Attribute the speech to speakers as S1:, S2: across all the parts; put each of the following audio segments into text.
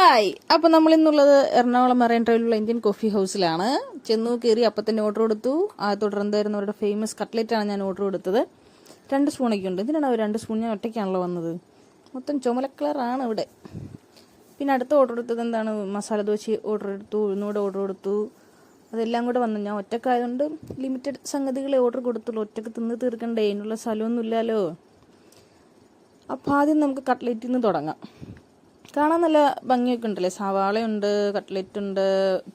S1: Hi. അപ്പൊ നമ്മൾ ഇന്നുള്ളത് എറണാകുളം മറൈൻ ഡ്രൈവിലുള്ള ഇന്ത്യൻ കോഫി ഹൗസിലാണ്. ചെന്നു കയറി അപ്പം തന്നെ ഓർഡർ കൊടുത്തു. ആ തുടർന്നായിരുന്നു അവരുടെ ഫേമസ് ആണ് ഞാൻ ഓർഡർ കൊടുത്തത്. രണ്ട് സ്പൂണൊക്കെ ഉണ്ട്. ഇതിനാണ് അവർ രണ്ട് സ്പൂൺ ഞാൻ ഒറ്റയ്ക്കാണല്ലോ വന്നത്. മൊത്തം ചുമല കളറാണ് ഇവിടെ. പിന്നെ അടുത്ത ഓർഡർ എടുത്തത് എന്താണ്? മസാല ദോശ ഓർഡർ എടുത്തു ഉഴുന്നൂടെ ഓർഡർ കൊടുത്തു. അതെല്ലാം കൂടെ വന്നു. ഞാൻ ഒറ്റക്കായതുകൊണ്ട് ലിമിറ്റഡ് സംഗതികളെ ഓർഡർ കൊടുത്തുള്ളൂ. ഒറ്റയ്ക്ക് തിന്ന് തീർക്കണ്ടേ? അതിനുള്ള സ്ഥലമൊന്നുമില്ലല്ലോ. അപ്പോൾ ആദ്യം നമുക്ക് കട്ട്ലറ്റിൽ നിന്ന് തുടങ്ങാം. കാണാൻ നല്ല ഭംഗിയൊക്കെ ഉണ്ടല്ലേ? സവാളയുണ്ട് കട്ട്ലറ്റ് ഉണ്ട്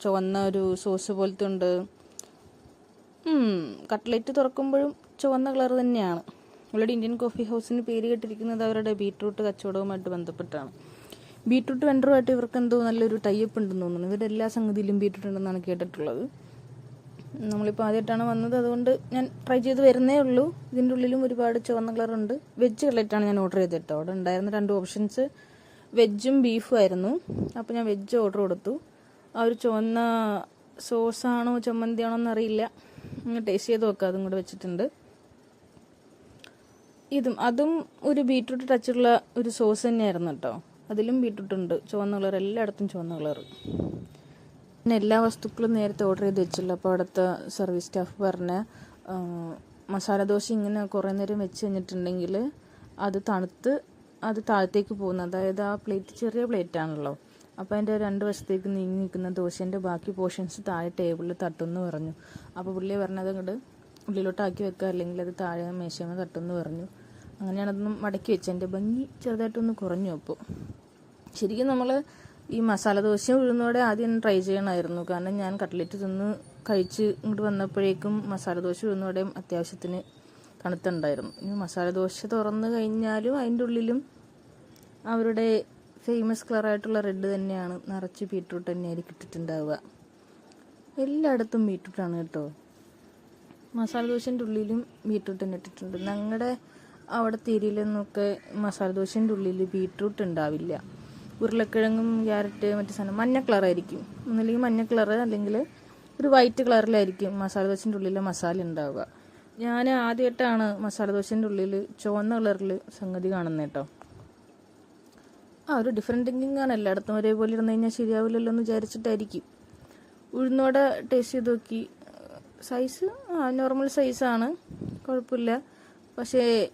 S1: ചുവന്ന ഒരു സോസ് പോലത്തെ ഉണ്ട് കട്ട്ലറ്റ് തുറക്കുമ്പോഴും ചുവന്ന കളർ തന്നെയാണ്. ഓൾറെഡി ഇന്ത്യൻ കോഫി ഹൗസിന് പേര് കേട്ടിരിക്കുന്നത് അവരുടെ ബീട്രൂട്ട് കച്ചവടവുമായിട്ട് ബന്ധപ്പെട്ടാണ്. ബീട്രൂട്ട് വെണ്ടറുമായിട്ട് ഇവർക്ക് എന്തോ നല്ലൊരു ടൈപ്പ് ഉണ്ടെന്ന് തോന്നുന്നു. ഇവരുടെ എല്ലാ സംഗതിയിലും ബീട്രൂട്ട് ഉണ്ടെന്നാണ് കേട്ടിട്ടുള്ളത്. നമ്മളിപ്പോൾ ആദ്യമായിട്ടാണ് വന്നത്. അതുകൊണ്ട് ഞാൻ ട്രൈ ചെയ്ത് വരുന്നേ ഉള്ളൂ. ഇതിന്റെ ഉള്ളിലും ഒരുപാട് ചുവന്ന കളറുണ്ട്. വെജ് കട്ട്ലറ്റാണ് ഞാൻ ഓർഡർ ചെയ്തിട്ടോ അവിടെ ഉണ്ടായിരുന്ന രണ്ട് ഓപ്ഷൻസ് വെജും ബീഫും ആയിരുന്നു. അപ്പോൾ ഞാൻ വെജ് ഓർഡർ കൊടുത്തു. ആ ഒരു ചുവന്ന സോസാണോ ചമ്മന്തിയാണോ എന്നറിയില്ല. ടേസ്റ്റ് ചെയ്ത് നോക്കാം അതും കൂടെ വെച്ചിട്ടുണ്ട്. ഇതും അതും ഒരു ബീട്രൂട്ട് ടച്ചുള്ള ഒരു സോസ് തന്നെയായിരുന്നു കേട്ടോ. അതിലും ബീട്രൂട്ട് ഉണ്ട്. ചുവന്ന കളർ എല്ലായിടത്തും ചുവന്ന കളർ പിന്നെ എല്ലാ വസ്തുക്കളും നേരത്തെ ഓർഡർ ചെയ്ത് വെച്ചില്ല. അപ്പോൾ അവിടുത്തെ സർവീസ് സ്റ്റാഫ് പറഞ്ഞ ആ, മസാല ദോശ ഇങ്ങനെ കുറേ നേരം വെച്ച് കഴിഞ്ഞിട്ടുണ്ടെങ്കിൽ അത് തണുത്ത് അത് താഴത്തേക്ക് പോകുന്നത് അതായത് ആ പ്ലേറ്റ് ചെറിയ പ്ലേറ്റ് ആണല്ലോ. അപ്പോൾ അതിന്റെ രണ്ട് വശത്തേക്ക് നീങ്ങി നിൽക്കുന്ന ദോശേന്റെ ബാക്കി പോർഷൻസ് താഴെ ടേബിളിൽ തട്ടുമെന്ന് പറഞ്ഞു. അപ്പോൾ പുള്ളി പറഞ്ഞത് അങ്ങോട്ട് ഉള്ളിലോട്ടാക്കി വെക്കുക. അല്ലെങ്കിൽ അത് താഴെ മേശമ തട്ടുമെന്ന് പറഞ്ഞു. അങ്ങനെയാണതൊന്ന് മടക്കി വെച്ചത്. എന്റെ ഭംഗി ചെറുതായിട്ടൊന്ന് കുറഞ്ഞു അപ്പോൾ ശരിക്കും നമ്മൾ ഈ മസാല ദോശ ഉഴുന്നോടെ ആദ്യം ട്രൈ ചെയ്യണമായിരുന്നു. കാരണം ഞാൻ കട്ട്ലറ്റ് തിന്ന് കഴിച്ച് ഇങ്ങോട്ട് വന്നപ്പോഴേക്കും മസാല ദോശ ഉഴുന്നോടെയും അത്യാവശ്യത്തിന് തണുത്തുണ്ടായിരുന്നു. ഇനി മസാല ദോശ തുറന്നു കഴിഞ്ഞാലും അതിന്റെ ഉള്ളിലും അവരുടെ ഫേമസ് കളറായിട്ടുള്ള റെഡ് തന്നെയാണ്. നിറച്ച് ബീട്രൂട്ട് തന്നെയായിരിക്കും ഇട്ടിട്ടുണ്ടാവുക എല്ലായിടത്തും ബീട്രൂട്ടാണ് കേട്ടോ. മസാല ദോശന്റെ ഉള്ളിലും ബീട്രൂട്ട് തന്നെ ഇട്ടിട്ടുണ്ട്. ഞങ്ങളുടെ അവിടുത്തെ ഏരിയയിലൊന്നൊക്കെ മസാല ദോശന്റെ ഉള്ളിൽ ബീട്രൂട്ട് ഉണ്ടാവില്ല. ഉരുളക്കിഴങ്ങും ക്യാരറ്റ് മറ്റു സാധനം മഞ്ഞ കളറായിരിക്കും ഒന്നല്ലെങ്കിൽ മഞ്ഞ കളർ അല്ലെങ്കിൽ ഒരു വൈറ്റ് കളറിലായിരിക്കും മസാല ദോശന്റെ ഉള്ളിൽ മസാല ഉണ്ടാവുക. ഞാൻ ആദ്യമായിട്ടാണ് മസാല ദോശന്റെ ഉള്ളിൽ ചുവന്ന കളറിൽ സംഗതി കാണുന്നത് കേട്ടോ ആ ഒരു ഡിഫറെന്റ് തിങ്കിങ് ആണ്. എല്ലായിടത്തും ഒരേപോലെ ഇരുന്ന് കഴിഞ്ഞാൽ ശരിയാവില്ലല്ലോ എന്ന് വിചാരിച്ചിട്ടായിരിക്കും. ഉഴുന്നോടെ ടേസ്റ്റ് ചെയ്ത് നോക്കി. സൈസ് ആ നോർമൽ സൈസാണ് കുഴപ്പമില്ല. പക്ഷേ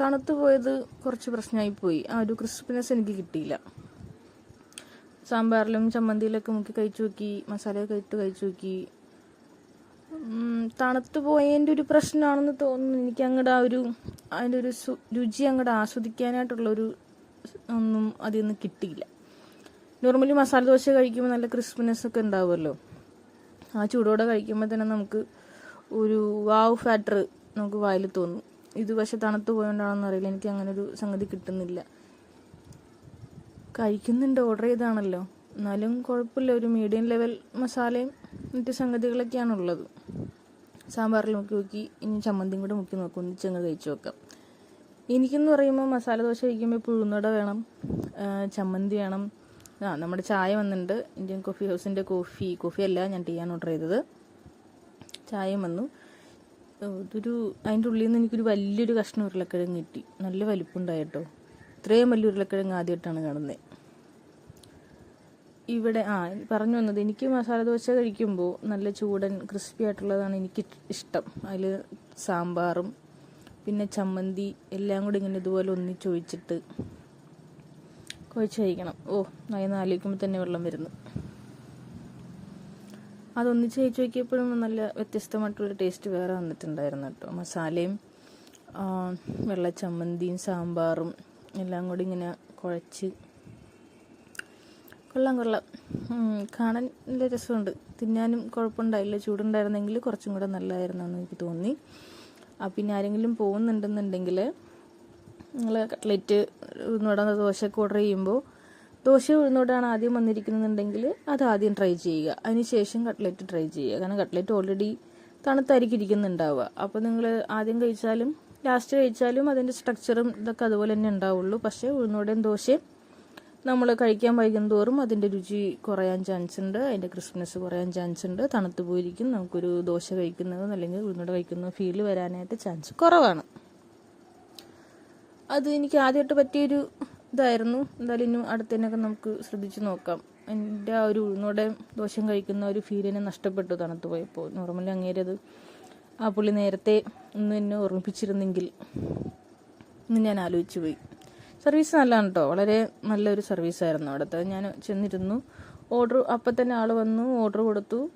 S1: തണുത്ത് പോയത് കുറച്ച് പ്രശ്നമായി പോയി. ആ ഒരു ക്രിസ്പിനെസ് എനിക്ക് കിട്ടിയില്ല. സാമ്പാറിലും ചമ്മന്തിയിലൊക്കെ മുക്കി കഴിച്ചു നോക്കി. മസാലയൊക്കെ ഇട്ട് കഴിച്ചു നോക്കി. തണുത്തു പോയതിന്റെ ഒരു പ്രശ്നമാണെന്ന് തോന്നുന്നു. എനിക്ക് അങ്ങോട്ട് ആ ഒരു അതിന്റെ ഒരു രുചി അങ്ങോട്ട് ആസ്വദിക്കാനായിട്ടുള്ളൊരു ഒന്നും അതിൽ നിന്ന് കിട്ടിയില്ല. നോർമലി മസാല ദോശ കഴിക്കുമ്പോൾ നല്ല ക്രിസ്പിനെസ് ഒക്കെ ഉണ്ടാവുമല്ലോ. ആ ചൂടോടെ കഴിക്കുമ്പോൾ തന്നെ നമുക്ക് ഒരു വാവ് ഫാക്ടർ നമുക്ക് വായിൽ തോന്നും. ഇത് പക്ഷെ തണുത്ത് പോയോണ്ടാണെന്ന് അറിയില്ല. എനിക്ക് അങ്ങനെ ഒരു സംഗതി കിട്ടുന്നില്ല. കഴിക്കുന്നുണ്ട് ഓർഡർ ചെയ്താണല്ലോ. എന്നാലും കുഴപ്പമില്ല. ഒരു മീഡിയം ലെവൽ മസാലയും മറ്റ് സംഗതികളൊക്കെയാണുള്ളത്. സാമ്പാറിൽ മുക്കി നോക്കി ഇനി ചമ്മന്തിയും കൂടെ മുക്കി നോക്കും. ഒന്നിച്ചങ്ങ് കഴിച്ചു നോക്കാം. എനിക്കെന്ന് പറയുമ്പോൾ മസാല ദോശ കഴിക്കുമ്പോൾ പുഴുന്നട വേണം. ചമ്മന്തി വേണം. ആ നമ്മുടെ ചായ വന്നിട്ടുണ്ട് ഇന്ത്യൻ കോഫി ഹൗസിന്റെ കോഫി കോഫി അല്ല ഞാൻ ആണ് ഓർഡർ ചെയ്തത്. ചായയും വന്നു. ഇതൊരു അതിന്റെ ഉള്ളിൽ നിന്ന് എനിക്കൊരു വലിയൊരു കഷ്ണം ഉരുളക്കിഴങ്ങ് കിട്ടി. നല്ല വലിപ്പുണ്ടായിട്ടോ. ഇത്രയും വലിയ ഉരുളക്കിഴങ്ങ് ആദ്യമായിട്ടാണ് കാണുന്നത് ഇവിടെ ആ പറഞ്ഞു വന്നത് എനിക്ക് മസാല ദോശ കഴിക്കുമ്പോൾ നല്ല ചൂടൻ ക്രിസ്പി ആയിട്ടുള്ളതാണ് എനിക്ക് ഇഷ്ടം. അതിൽ സാമ്പാറും പിന്നെ ചമ്മന്തി എല്ലാം കൂടി ഇങ്ങനെ ഇതുപോലെ ഒന്നിച്ചൊഴിച്ചിട്ട് കുഴച്ച് കഴിക്കണം ഓ നയന്ന് ആലോചിക്കുമ്പോൾ തന്നെ വെള്ളം വരുന്നു. അതൊന്നിച്ച് കഴിച്ച് നോക്കിയപ്പോഴും നല്ല വ്യത്യസ്തമായിട്ടുള്ള ടേസ്റ്റ് വേറെ വന്നിട്ടുണ്ടായിരുന്നു കേട്ടോ. മസാലയും വെള്ള ചമ്മന്തിയും സാമ്പാറും എല്ലാം കൂടി ഇങ്ങനെ കുഴച്ച് കൊള്ളാം കൊള്ളാം. കാണാൻ നല്ല രസമുണ്ട്. തിന്നാനും കുഴപ്പമുണ്ടായില്ല. ചൂടുണ്ടായിരുന്നെങ്കിൽ കുറച്ചും കൂടെ നല്ലതായിരുന്നു എന്ന് എനിക്ക് തോന്നി. ആ പിന്നെ ആരെങ്കിലും പോകുന്നുണ്ടെന്നുണ്ടെങ്കിൽ നിങ്ങൾ കട്ട്ലറ്റ് ഉഴുന്നുവട ദോശയൊക്കെ ഓർഡർ ചെയ്യുമ്പോൾ ദോശ ഉഴുന്നോടാണ് ആദ്യം വന്നിരിക്കുന്നുണ്ടെങ്കിൽ അത് ആദ്യം ട്രൈ ചെയ്യുക. അതിനുശേഷം കട്ട്ലറ്റ് ട്രൈ ചെയ്യുക. കാരണം കട്ട്ലറ്റ് ഓൾറെഡി തണുത്തായിരിക്കും ഇരിക്കുന്നുണ്ടാവുക. അപ്പോൾ നിങ്ങൾ ആദ്യം കഴിച്ചാലും ലാസ്റ്റ് കഴിച്ചാലും അതിന്റെ സ്ട്രക്ചറും ഇതൊക്കെ അതുപോലെ തന്നെ ഉണ്ടാവുള്ളൂ. പക്ഷേ ഉഴുന്നുവടയും ദോശയും നമ്മൾ കഴിക്കാൻ വൈകും തോറും അതിന്റെ രുചി കുറയാൻ ചാൻസ് ഉണ്ട് അതിന്റെ ക്രിസ്പ്നെസ് കുറയാൻ ചാൻസ് ഉണ്ട് തണുത്തു പോയിരിക്കും നമുക്കൊരു ദോശ കഴിക്കുന്നത് അല്ലെങ്കിൽ ഉഴുന്നട കഴിക്കുന്ന ഫീൽ വരാനായിട്ട് ചാൻസ് കുറവാണ്. അത് എനിക്ക് ആദ്യമായിട്ട് പറ്റിയൊരു ഇതായിരുന്നു. എന്തായാലും ഇനി അടുത്തതിനൊക്കെ നമുക്ക് ശ്രദ്ധിച്ചു നോക്കാം. എന്റെ ആ ഒരു ഉഴുന്നോടെ ദോശം കഴിക്കുന്ന ഒരു ഫീലിനെ നഷ്ടപ്പെട്ടു തണുത്ത് പോയപ്പോൾ. നോർമലി അങ്ങേരത് ആ പുള്ളി നേരത്തെ ഒന്ന് എന്നെ ഓർമ്മിപ്പിച്ചിരുന്നെങ്കിൽ ഇന്ന് ഞാൻ ആലോചിച്ചു പോയി. സർവീസ് നല്ലതാണ് കേട്ടോ വളരെ നല്ലൊരു സർവീസ് ആയിരുന്നു അവിടുത്തെ. ഞാൻ ചെന്നിരുന്നു. ഓർഡർ അപ്പം തന്നെ ആൾ വന്നു ഓർഡർ കൊടുത്തു.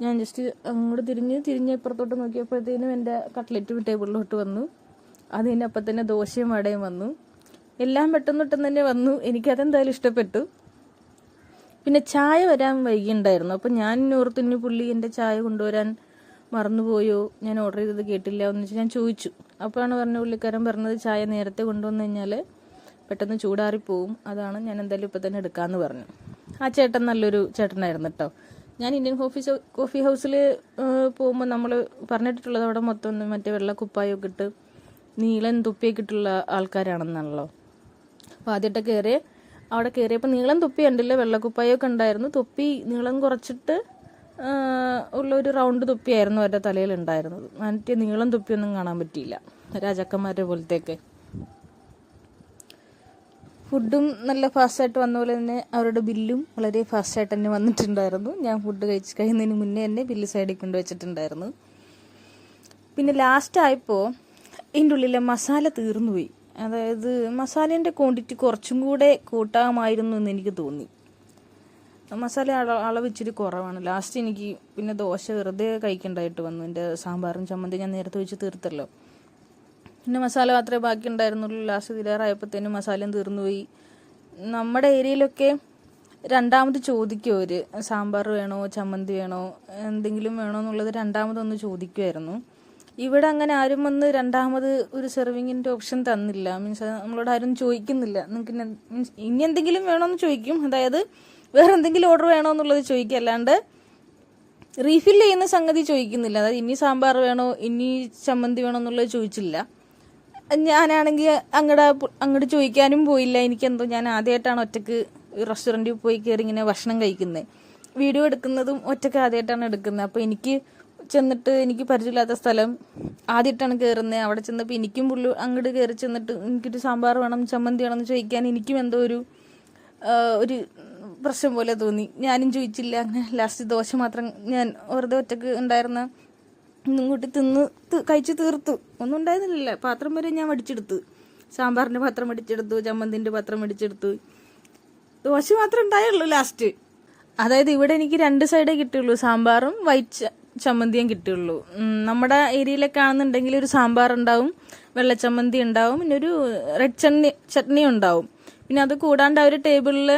S1: ഞാൻ ജസ്റ്റ് അങ്ങോട്ട് തിരിഞ്ഞ് തിരിഞ്ഞ് ഇപ്പുറത്തോട്ട് നോക്കിയപ്പോഴത്തേനും എന്റെ കട്ട്ലറ്റ് ടേബിളിലോട്ട് വന്നു. അത് തന്നെ അപ്പം തന്നെ ദോശയും വടയും വന്നു. എല്ലാം പെട്ടെന്ന് പെട്ടെന്ന് തന്നെ വന്നു. എനിക്കതെന്തായാലും ഇഷ്ടപ്പെട്ടു. പിന്നെ ചായ വരാൻ വൈകിയുണ്ടായിരുന്നു അപ്പം ഞാൻ ഓർത്തു ഇനി പുള്ളി എന്റെ ചായ കൊണ്ടുവരാൻ മറന്നുപോയോ? ഞാൻ ഓർഡർ ചെയ്തത് കേട്ടില്ല എന്ന് വെച്ചാൽ ഞാൻ ചോദിച്ചു. അപ്പോഴാണ് പറഞ്ഞ പുള്ളിക്കാരൻ പറഞ്ഞത് ചായ നേരത്തെ കൊണ്ടുവന്നു കഴിഞ്ഞാൽ പെട്ടെന്ന് ചൂടാറിപ്പോവും. അതാണ് ഞാൻ എന്തായാലും ഇപ്പം തന്നെ എടുക്കാമെന്ന് പറഞ്ഞു. ആ ചേട്ടൻ നല്ലൊരു ചേട്ടനായിരുന്നു കേട്ടോ. ഞാൻ ഇന്ത്യൻ കോഫി കോഫി ഹൗസിൽ പോകുമ്പോൾ നമ്മൾ പറഞ്ഞിട്ടുള്ളത് അവിടെ മൊത്തം മറ്റേ വെള്ള കുപ്പായൊക്കെ ഇട്ട് നീളൻ തുപ്പിയൊക്കെ ഇട്ടുള്ള ആൾക്കാരാണെന്നാണല്ലോ. അപ്പോൾ ആദ്യമായിട്ട് കയറി അവിടെ കയറിയപ്പോൾ നീളം തുപ്പി കണ്ടില്ല? വെള്ളക്കുപ്പായൊക്കെ ഉണ്ടായിരുന്നു. തുപ്പി നീളം കുറച്ചിട്ട് ഉള്ള ഒരു റൗണ്ട് തുപ്പിയായിരുന്നു അവരുടെ തലയിൽ ഉണ്ടായിരുന്നത്. മറ്റേ നീളം തുപ്പിയൊന്നും കാണാൻ പറ്റിയില്ല. രാജാക്കന്മാരുടെ പോലത്തെയൊക്കെ ഫുഡും നല്ല ഫാസ്റ്റായിട്ട് വന്ന പോലെ തന്നെ അവരുടെ ബില്ലും വളരെ ഫാസ്റ്റായിട്ട് തന്നെ വന്നിട്ടുണ്ടായിരുന്നു. ഞാൻ ഫുഡ് കഴിച്ച് കഴിയുന്നതിന് മുന്നേ തന്നെ ബില്ല് സൈഡിൽ കൊണ്ട് വെച്ചിട്ടുണ്ടായിരുന്നു. പിന്നെ ലാസ്റ്റ് ആയപ്പോൾ ഇതിന്റെ ഉള്ളിലെ മസാല തീർന്നുപോയി അതായത് മസാലേന്റെ ക്വാണ്ടിറ്റി കുറച്ചും കൂടെ കൂട്ടാമായിരുന്നു എന്ന് എനിക്ക് തോന്നി. മസാല അള അളവ് ഇച്ചിരി കുറവാണ്. ലാസ്റ്റ് എനിക്ക് പിന്നെ ദോശ വെറുതെ കഴിക്കേണ്ടതായിട്ട് വന്നു. എന്റെ സാമ്പാറും ചമ്മന്തി ഞാൻ നേരത്തെ വെച്ച് തീർത്തല്ലോ. പിന്നെ മസാല മാത്രമേ ബാക്കി ഉണ്ടായിരുന്നുള്ളൂ ലാസ്റ്റ് തീരാറായപ്പോഴത്തേനും മസാലയും തീർന്നുപോയി. നമ്മുടെ ഏരിയയിലൊക്കെ രണ്ടാമത് ചോദിക്കും അവർ സാമ്പാർ വേണോ? ചമ്മന്തി വേണോ? എന്തെങ്കിലും വേണോ എന്നുള്ളത് രണ്ടാമതൊന്ന് ചോദിക്കുമായിരുന്നു ഇവിടെ അങ്ങനെ ആരും വന്ന് രണ്ടാമത് ഒരു സെർവിങ്ങിന്റെ ഓപ്ഷൻ തന്നില്ല. മീൻസ് നമ്മളോട് ആരും ചോദിക്കുന്നില്ല. നിങ്ങൾക്ക് മീൻസ് ഇനി എന്തെങ്കിലും വേണോന്ന് ചോദിക്കും. അതായത് വേറെ എന്തെങ്കിലും ഓർഡർ വേണോ എന്നുള്ളത് ചോദിക്കുക അല്ലാണ്ട് റീഫിൽ ചെയ്യുന്ന സംഗതി ചോദിക്കുന്നില്ല. അതായത് ഇനി സാമ്പാർ വേണോ? ഇനി ചമ്മന്തി വേണോ എന്നുള്ളത് ചോദിച്ചില്ല. ഞാനാണെങ്കിൽ അങ്ങടെ അങ്ങോട്ട് ചോദിക്കാനും പോയില്ല. എനിക്കെന്തോ ഞാൻ ആദ്യമായിട്ടാണ് ഒറ്റയ്ക്ക് റെസ്റ്റോറന്റിൽ പോയി കയറി ഇങ്ങനെ ഭക്ഷണം കഴിക്കുന്നത് വീഡിയോ എടുക്കുന്നതും ഒറ്റയ്ക്ക് ആദ്യമായിട്ടാണ് എടുക്കുന്നത്. അപ്പോൾ എനിക്ക് ചെന്നിട്ട് എനിക്ക് പരിചയമില്ലാത്ത സ്ഥലം ആദ്യമായിട്ടാണ് കയറുന്നത് അവിടെ ചെന്നപ്പോൾ എനിക്കും പുള്ളി അങ്ങോട്ട് കയറി ചെന്നിട്ട് എനിക്കൊരു സാമ്പാർ വേണം ചമ്മന്തി വേണം എന്ന് ചോദിക്കാൻ എനിക്കും എന്തോ ഒരു ഒരു പ്രശ്നം പോലെ തോന്നി. ഞാനും ചോദിച്ചില്ല. അങ്ങനെ ലാസ്റ്റ് ദോശ മാത്രം ഞാൻ വെറുതെ ഒറ്റയ്ക്ക് ഉണ്ടായിരുന്ന ഇന്നും കൂട്ടി തിന്ന് കഴിച്ചു തീർത്തു. ഒന്നും ഉണ്ടായിരുന്നില്ല പാത്രം വരെ ഞാൻ വടിച്ചെടുത്തു. സാമ്പാറിന്റെ പാത്രം വടിച്ചെടുത്തു ചമ്മന്തിന്റെ പാത്രം വടിച്ചെടുത്തു. ദോശ മാത്രമേ ഉണ്ടായുള്ളൂ ലാസ്റ്റ് അതായത് ഇവിടെ എനിക്ക് രണ്ട് സൈഡേ കിട്ടുള്ളൂ സാമ്പാറും വൈറ്റ് ചമ്മന്തിയും കിട്ടുള്ളൂ നമ്മുടെ ഏരിയയിലൊക്കെ ആണെന്നുണ്ടെങ്കിൽ ഒരു സാമ്പാർ ഉണ്ടാവും വെള്ളച്ചമ്മന്തി ഉണ്ടാവും പിന്നെ ഒരു റെഡ് ചട്നി ചട്നി ഉണ്ടാവും. പിന്നെ അത് കൂടാണ്ട് ഒരു ടേബിളിൽ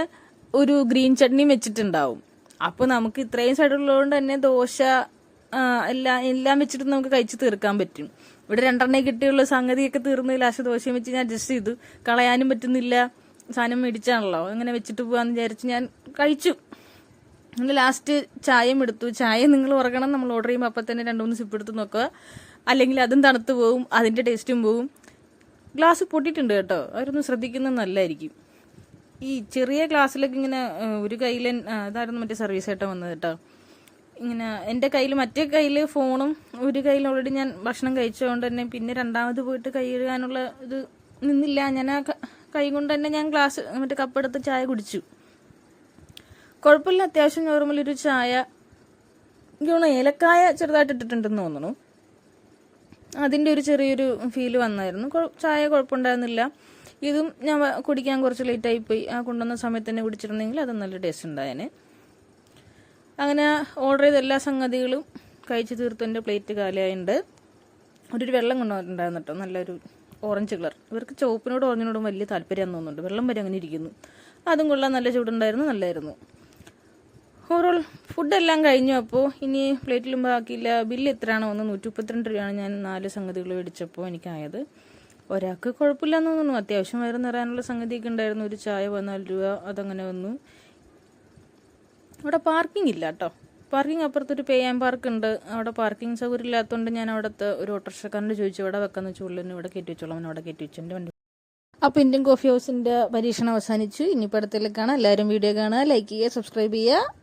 S1: ഒരു ഗ്രീൻ ചട്നിയും വെച്ചിട്ടുണ്ടാവും. അപ്പോൾ നമുക്ക് ഇത്രയും സൈഡുള്ളതുകൊണ്ട് തന്നെ ദോശ എല്ലാം എല്ലാം വെച്ചിട്ട് നമുക്ക് കഴിച്ച് തീർക്കാൻ പറ്റും. ഇവിടെ രണ്ടെണ്ണേ കിട്ടിയുള്ള. സംഗതിയൊക്കെ തീർന്ന് ലാസ്റ്റ് ദോശയും വെച്ച് ഞാൻ അഡ്ജസ്റ്റ് ചെയ്തു. കളയാനും പറ്റുന്നില്ല. സാധനം മേടിച്ചാണല്ലോ. അങ്ങനെ വെച്ചിട്ട് പോകാന്ന് വിചാരിച്ച് ഞാൻ കഴിച്ചു. അങ്ങനെ ലാസ്റ്റ് ചായയും എടുത്തു. ചായ നിങ്ങൾ ഉറങ്ങണം. നമ്മൾ ഓർഡർ ചെയ്യുമ്പോൾ അപ്പം തന്നെ രണ്ട് മൂന്ന് സിപ്പ് എടുത്ത് നോക്കുക. അല്ലെങ്കിൽ അതും തണുത്ത് പോവും. അതിന്റെ ടേസ്റ്റും പോവും. ഗ്ലാസ് പൊട്ടിയിട്ടുണ്ട് കേട്ടോ. അവരൊന്നും ശ്രദ്ധിക്കുന്നത് നല്ലതായിരിക്കും ഈ ചെറിയ ഗ്ലാസ്സിലൊക്കെ ഇങ്ങനെ ഒരു കയ്യിലെ അതായിരുന്നു മറ്റേ സർവീസ് ഏട്ടം വന്നത് കേട്ടോ. ഇങ്ങനെ എന്റെ കയ്യിൽ മറ്റേ കയ്യിൽ ഫോണും ഒരു കയ്യിൽ ഓൾറെഡി ഞാൻ ഭക്ഷണം കഴിച്ചതുകൊണ്ട് തന്നെ പിന്നെ രണ്ടാമത് പോയിട്ട് കൈ കഴുകാനുള്ള ഇത് നിന്നില്ല. ഞാൻ ആ ക- കൊണ്ട് തന്നെ ഞാൻ ഗ്ലാസ് മറ്റേ കപ്പെടുത്ത് ചായ കുടിച്ചു. കുഴപ്പമില്ല. അത്യാവശ്യം നോർമൽ ഒരു ചായ. തോന്നുന്നു ഏലക്കായ ചെറുതായിട്ട് ഇട്ടിട്ടുണ്ടെന്ന് തോന്നുന്നു. അതിന്റെ ഒരു ചെറിയൊരു ഫീൽ വന്നായിരുന്നു. ചായ കുഴപ്പമുണ്ടായിരുന്നില്ല. ഇതും ഞാൻ കുടിക്കാൻ കുറച്ച് ലേറ്റായി പോയി. ആ കൊണ്ടുവന്ന സമയത്ത് തന്നെ കുടിച്ചിരുന്നെങ്കിൽ അത് നല്ല ടേസ്റ്റ് ഉണ്ടായേനെ. അങ്ങനെ ഓർഡർ ചെയ്ത എല്ലാ സംഗതികളും കഴിച്ചു തീർത്തു എന്റെ പ്ലേറ്റ് കാലിയായുണ്ട്. ഒരു വെള്ളം കൊണ്ടുവന്നിട്ടുണ്ടായിരുന്നു കേട്ടോ നല്ലൊരു ഓറഞ്ച് കളർ ഇവർക്ക് ചുവപ്പിനോടും ഓറഞ്ചിനോടും വലിയ താല്പര്യം തോന്നുന്നുണ്ട്. വെള്ളം വരെ അങ്ങനെ ഇരിക്കുന്നു. അതും കൊള്ളാൻ നല്ല ചൂടുണ്ടായിരുന്നു നല്ലായിരുന്നു. ഓവറോൾ ഫുഡെല്ലാം കഴിഞ്ഞു. അപ്പോൾ ഇനി പ്ലേറ്റിലും ബാക്കിയില്ല. ബില്ല് എത്രയാണോ ഒന്ന് നൂറ്റി മുപ്പത്തിരണ്ട് രൂപയാണ് ഞാൻ നാല് സംഗതികൾ മേടിച്ചപ്പോൾ എനിക്കായത്. ഒരാൾക്ക് കുഴപ്പമില്ലാന്ന് തോന്നുന്നു. അത്യാവശ്യം വയറ് നിറയാനുള്ള സംഗതിയൊക്കെ ഉണ്ടായിരുന്നു. ഒരു ചായ പതിനാല് രൂപ അതങ്ങനെ വന്നു. അവിടെ പാർക്കിംഗ് ഇല്ല കേട്ടോ പാർക്കിംഗ് അപ്പുറത്തൊരു പേ ആൻഡ് പാർക്ക് ഉണ്ട്. അവിടെ പാർക്കിംഗ് സൗകര്യം ഇല്ലാത്തതുകൊണ്ട് ഞാൻ അവിടുത്തെ ഒരു ഓട്ടോറിക്ഷക്കാരനോട് ചോദിച്ചു ഇവിടെ വെക്കാന്ന് വെച്ചുള്ളൂ ഇവിടെ കയറ്റി വെച്ചോളാം അവിടെ കയറ്റി വെച്ചു. എന്റെ വണ്ടി അപ്പോൾ ഇന്ത്യൻ കോഫി ഹൗസിന്റെ പരീക്ഷണം അവസാനിച്ചു. ഇനി പടത്തിലേക്കാണ് കാണാം. എല്ലാവരും വീഡിയോ കാണുക ലൈക്ക് ചെയ്യുക സബ്സ്ക്രൈബ് ചെയ്യുക.